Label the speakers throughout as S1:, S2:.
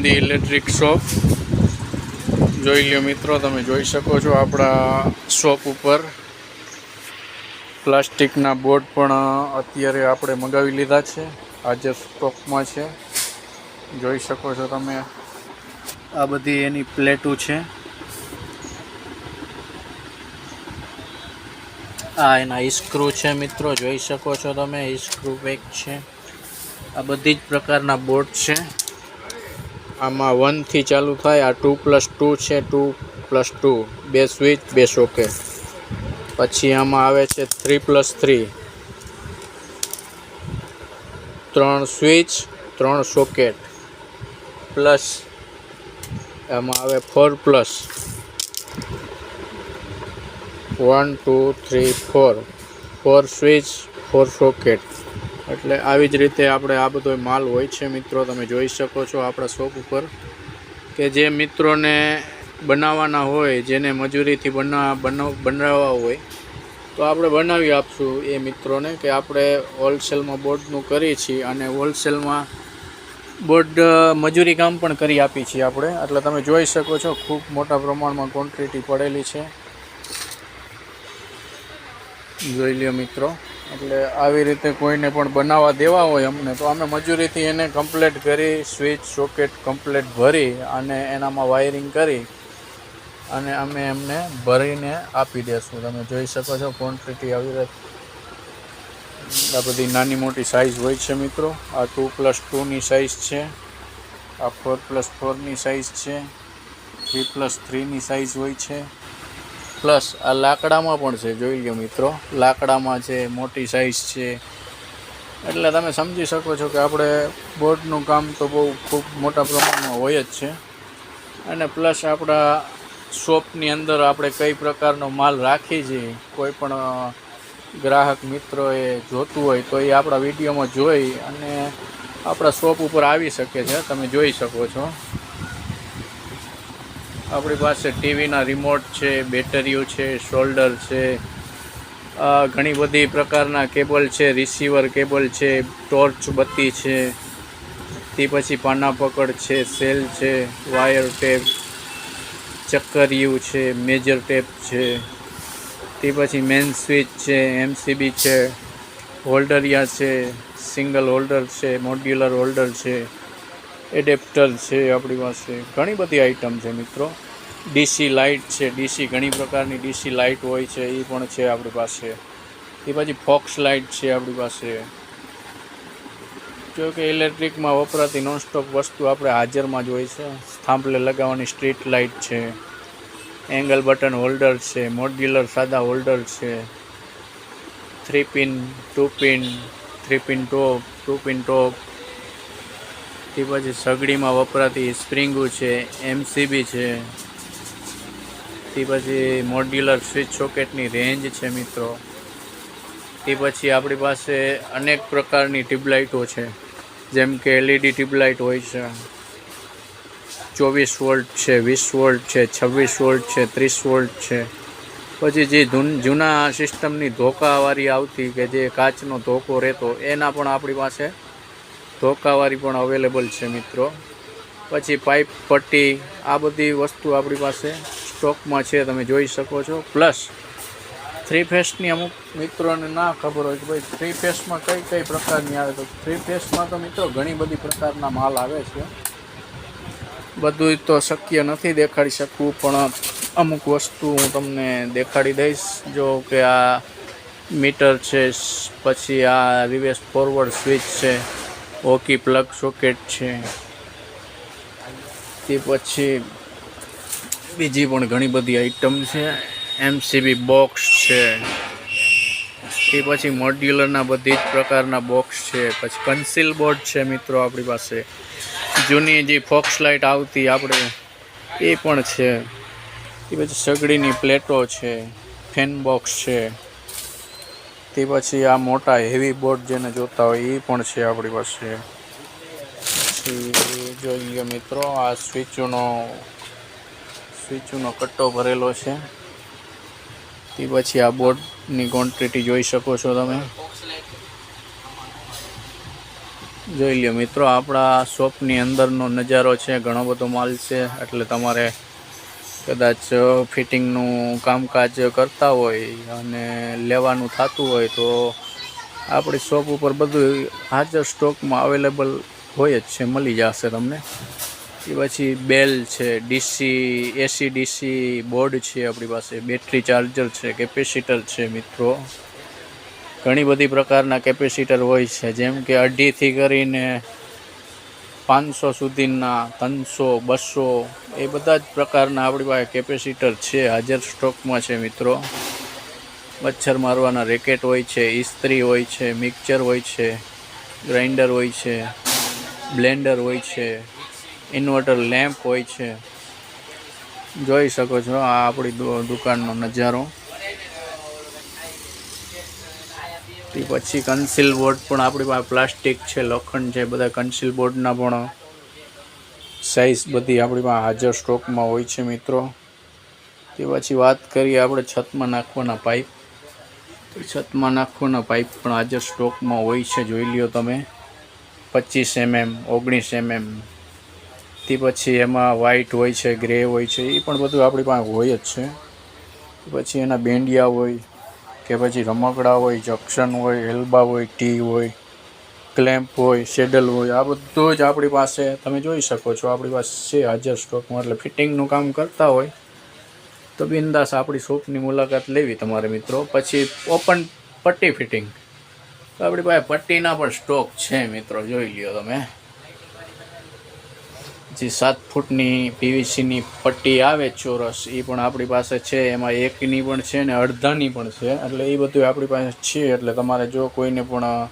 S1: Nandi electric shop. જોઈ લ્યો મિત્રો, તમે જોઈ શકો છો આપણા શોપ ઉપર. પ્લાસ્ટિકના બોર્ડ પણ અત્યારે આપણે મગાવી લીધા છે. આજે સ્ટોકમાં છે. જોઈ શકો છો તમે. આ બધી એની પ્લેટો છે. આ એના ઇસ્ક્રૂ છે મિત્રો, જોઈ શકો છો તમે. ઇસ્ક્રૂ પેક છે. આ બધી જ પ્રકારના બોર્ડ છે. આમાં વનથી ચાલુ થાય, આ ટુ પ્લસ ટુ છે ટુ પ્લસ ટુ બે સ્વિચ બે સોકેટ પછી આમાં આવે છે થ્રી પ્લસ થ્રી ત્રણ સ્વિચ ત્રણ સોકેટ પ્લસ એમાં આવે four plus one two three four four switch four socket એટલે આવી જ રીતે આપણે આ બધો માલ હોય છે મિત્રો, તમે જોઈ શકો છો આપણા શોપ ઉપર કે જે મિત્રોને બનાવવાના હોય, જેને મજૂરીથી બના બનાવ બનાવવા હોય, તો આપણે બનાવી આપશું એ મિત્રોને કે આપણે હોલસેલમાં બોર્ડનું કરીએ છીએ અને હોલસેલમાં બોર્ડ મજૂરી કામ પણ કરી આપી છીએ આપણે. એટલે તમે જોઈ શકો છો ખૂબ મોટા પ્રમાણમાં ક્વોન્ટિટી પડેલી છે. જોઈ લ્યો મિત્રો. એટલે આવી રીતે કોઈને પણ બનાવવા દેવા હોય અમને, તો અમે મજૂરીથી એને કમ્પ્લેટ કરી સ્વિચ સોકેટ કમ્પ્લેટ ભરી અને એનામાં વાયરિંગ કરી અને અમે એમને ભરીને આપી દેશું. તમે જોઈ શકો છો ક્વોન્ટિટી આવી રીતે આ બધી નાની મોટી સાઇઝ હોય છે મિત્રો. આ ટુ પ્લસ ટુની સાઇઝ છે. આ ફોર પ્લસ ફોરની સાઇઝ છે. થ્રી પ્લસ થ્રીની સાઇઝ હોય છે. પ્લસ આ લાકડામાં પણ છે, જોઈ લો મિત્રો. લાકડામાં છે, મોટી સાઇઝ છે. એટલે તમે સમજી શકો છો કે આપણે બોર્ડનું કામ તો બહુ ખૂબ મોટા પ્રમાણમાં હોય જ છે. અને પ્લસ આપણા શોપની અંદર આપણે કઈ પ્રકારનો માલ રાખી છીએ, કોઈ પણ ગ્રાહક મિત્રોએ જોતું હોય તો એ આપણા વિડીયોમાં જોઈ અને આપણા શોપ ઉપર આવી શકે છે. તમે જોઈ શકો છો. આપણી પાસે ટીવીના રિમોટ છે, બેટરીઓ છે શોલ્ડર છે ઘણી બધી પ્રકારના કેબલ છે રિસીવર કેબલ છે ટોર્ચ બત્તી છે, તે પછી પાના પકડ છે સેલ છે વાયર ટેપ ચક્કરિયું છે મેજર ટેપ છે, તે પછી મેન સ્વિચ છે એમસીબી છે હોલ્ડરિયા છે સિંગલ હોલ્ડર છે મોડ્યુલર હોલ્ડર છે. એડેપ્ટર છે, આપણી પાસે ઘણી બધી આઇટમ છે મિત્રો. ડીસી લાઇટ છે, ડીસી ઘણી પ્રકારની ડીસી લાઇટ હોય છે એ પણ છે આપણી પાસે. એ પછી ફોક્સ લાઇટ છે આપણી પાસે. જો કે ઇલેક્ટ્રિકમાં વપરાતી નોનસ્ટોપ વસ્તુ આપણે હાજરમાં જ હોય છે. થાંભલે લગાવવાની સ્ટ્રીટ લાઇટ છે. એંગલ બટન હોલ્ડર છે, મોડ્યુલર સાદા હોલ્ડર છે. Three pin, two pin, three pin top, two pin top તે પછી સગડીમાં વપરાતી સ્પ્રિંગો છે, એમસીબી છે. તે પછી મોડ્યુલર સ્વિચ સોકેટની રેન્જ છે મિત્રો. તે પછી આપણી પાસે અનેક પ્રકારની ટ્યુબલાઇટો છે, જેમ કે એલઈડી ટ્યુબલાઇટ હોય છે, ચોવીસ વોલ્ટ છે, વીસ વોલ્ટ છે, છવ્વીસ વોલ્ટ છે, ત્રીસ વોલ્ટ છે. પછી જે જૂના સિસ્ટમની ધોકાવાળી આવતી કે જે કાચનો ધોકો રહેતો, એના પણ આપણી પાસે ધોકાવાળી પણ અવેલેબલ છે મિત્રો. પછી પાઇપ પટ્ટી, આ બધી વસ્તુ આપણી પાસે સ્ટોકમાં છે, તમે જોઈ શકો છો. પ્લસ થ્રી ફેસની અમુક મિત્રોને ના ખબર હોય કે ભાઈ થ્રી ફેસમાં કઈ કઈ પ્રકારની આવે તો થ્રી ફેસમાં તો મિત્રો ઘણી બધી પ્રકારના માલ આવે છે. બધું તો શક્ય નથી દેખાડી શકવું, પણ અમુક વસ્તુ હું તમને દેખાડી દઈશ. જો કે આ મીટર છે, પછી આ રિવેસ ફોરવર્ડ સ્વિચ છે. ઓકી પ્લગ સોકેટ છે. તે પછી બીજી પણ ઘણી બધી આઈટમ છે. એમસીબી બોક્સ છે. તે પછી મોડ્યુલરના બધી જ પ્રકારના બોક્સ છે. પછી કન્સીલ બોર્ડ છે મિત્રો આપણી પાસે. જૂની જે ફોક્સ લાઇટ આવતી આપણે, એ પણ છે. તે પછી સગડીની પ્લેટો છે. ફેન બોક્સ છે. તે પછી આ મોટા હેવી બોટ જેને જોતા હોય એ પણ છે આપણી પાસે. પછી જોઈએ મિત્રો, આ સ્વિચનો સ્વિચનો કટ્ટો ભરેલો છે. તે પછી આ બોટની ક્વોન્ટિટી જોઈ શકો છો તમે. જોઈ લ્યો મિત્રો, આપણા શોપની અંદરનો નજારો છે, ઘણો બધો માલ છે, એટલે તમારે કદાચ ફિટિંગનું કામકાજ કરતા હોય અને લેવાનું થતું હોય તો આપણી શોપ ઉપર બધું હાજર સ્ટોકમાં અવેલેબલ હોય જ છે, મળી જશે તમને. એ પછી બેલ છે, ડીસી, એસી ડીસી, બોર્ડ છે આપણી પાસે, બેટરી ચાર્જર છે, કેપેસિટર છે મિત્રો. ઘણી બધી પ્રકારના કેપેસિટર હોય છે, જેમ કે અઢીથી કરીને પાંચસો સુધીના ત્રણસો, બસો, એ બધા જ પ્રકારના આપણી પાસે કેપેસિટર છે, હાજર સ્ટોકમાં છે મિત્રો. મચ્છર મારવાના રેકેટ હોય છે, ઇસ્ત્રી હોય છે, મિક્સર હોય છે, ગ્રાઇન્ડર હોય છે, બ્લેન્ડર હોય છે, ઇન્વર્ટર લેમ્પ હોય છે. જોઈ શકો છો આ આપણી દુકાનનો નજારો. તે પછી કન્સિલ બોર્ડ પણ આપણી પાસે પ્લાસ્ટિક છે, લોખંડ છે, બધા કન્સિલ બોર્ડના પણ સાઇઝ બધી આપણી પાસે હાજર સ્ટોકમાં હોય છે મિત્રો. તે પછી વાત કરીએ આપણે છતમાં નાખવાના પાઇપ તો છતમાં નાખવાના પાઇપ પણ હાજર સ્ટોકમાં હોય છે, જોઈ લ્યો તમે. પચીસ એમએમ, ઓગણીસ એમએમ. તે પછી એમાં વ્હાઇટ હોય છે ગ્રે હોય છે, એ પણ બધું આપણી પાસે હોય જ છે. પછી એના બેંડિયા હોય કે પછી રમકડા હોય, જંક્શન હોય, એલ્બા હોય, ટી હોય, ક્લેમ્પ હોય, શેડલ હોય, આ બધું જ આપણી પાસે તમે જોઈ શકો છો. આપણી પાસે છે હાજર સ્ટોકમાં, એટલે ફિટિંગનું કામ કરતા હોય તો બિંદાસ આપણી શોપની મુલાકાત લેવી તમારે મિત્રો. પછી ઓપન પટ્ટી ફિટિંગ. આપણી પાસે પટ્ટીના પણ સ્ટોક છે મિત્રો, જોઈ લ્યો તમે. જે સાત ફૂટની પીવીસીની પટ્ટી આવે ચોરસ એ પણ આપણી પાસે છે. એમાં એકની પણ છે ને અડધાની પણ છે. એટલે એ બધું આપણી પાસે છે. એટલે તમારે જો કોઈને પણ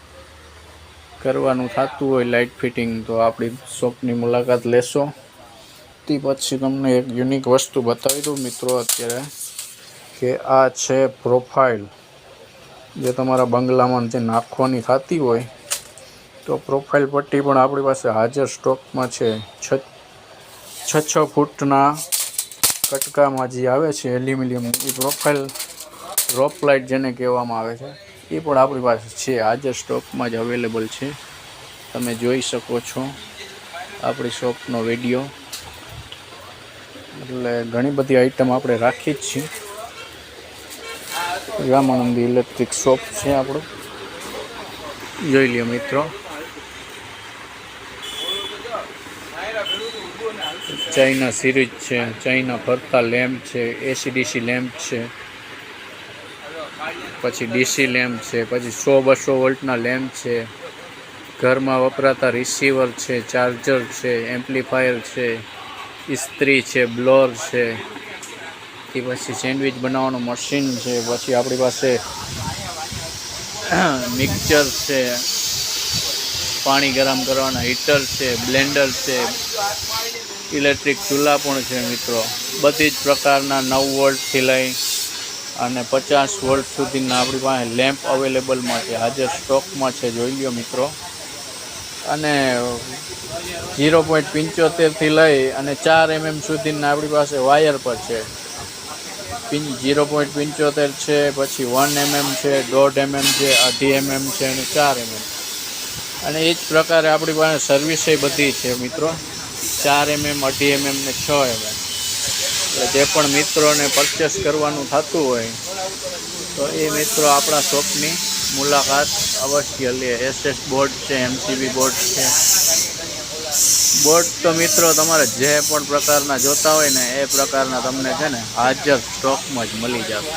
S1: કરવાનું થતું હોય લાઇટ ફિટિંગ, તો આપણી શોપની મુલાકાત લેશો. તે પછી તમને એક યુનિક વસ્તુ બતાવી દઉં મિત્રો અત્યારે, કે આ છે પ્રોફાઇલ. જે તમારા બંગલામાં જે નાખવાની થતી હોય, તો પ્રોફાઇલ પટ્ટી પણ આપણી પાસે હાજર સ્ટોકમાં છે. છ છ છ ફૂટના કટકામાં જે આવે છે એલ્યુમિનિયમ, એ પ્રોફાઇલ રોપ લાઇટ જેને કહેવામાં આવે છે, એ પણ આપણી પાસે છે. હાજર સ્ટોકમાં જ અવેલેબલ છે. તમે જોઈ શકો છો આપણી શોપનો વીડિયો. એટલે ઘણી બધી આઈટમ આપણે રાખી જ છીએ. રામાનંદી ઇલેક્ટ્રિક શોપ છે આપણું. જોઈ લઈએ મિત્રો. ચાઇના સિરીજ છે, ચાઇના ફરતા લેમ્પ છે એસીડીસી લેમ્પ છે, પછી ડીસી લેમ્પ છે, પછી સો બસો વોલ્ટના લેમ્પ છે, ઘરમાં વપરાતા રિસીવર છે, ચાર્જર છે, એમ્પ્લીફાયર છે, ઇસ્ત્રી છે, બ્લોર છે કે પછી સેન્ડવિચ બનાવવાનું મશીન છે, પછી આપણી પાસે મિક્સર છે, પાણી ગરમ કરવાના હીટર છે, બ્લેન્ડર છે ઇલેક્ટ્રિક ચૂલા પણ છે મિત્રો. બધી જ પ્રકારના નવ વોલ્ટથી લઈ અને પચાસ વોલ્ટ સુધીના આપણી પાસે લેમ્પ અવેલેબલમાં છે. હાજર સ્ટોકમાં છે, જોઈ લ્યો મિત્રો. અને ઝીરો પોઈન્ટ પંચોતેરથી લઈ અને ચાર એમએમ સુધીના આપણી પાસે વાયર પર છે. પિન ઝીરો પોઈન્ટ પંચોતેર છે, પછી વન એમએમ છે, દોઢ એમએમ છે, અઢી એમએમ છે અને ચાર એમએમ. અને એ જ પ્રકારે આપણી પાસે સર્વિસે બધી છે મિત્રો. ચાર એમએમ અઢી એમએમ ને છ એમએમ એટલે જે પણ મિત્રોને પરચેસ કરવાનું થતું હોય, તો એ મિત્રો આપણા શોપની મુલાકાત અવશ્ય લે. એસએસ બોર્ડ છે એમસીબી બોર્ડ છે. બોર્ડ તો મિત્રો તમારે જે પણ પ્રકારના જોતા હોય ને, એ પ્રકારના તમને છે ને, હાજર સ્ટોકમાં જ મળી જશે.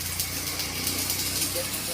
S1: Gracias.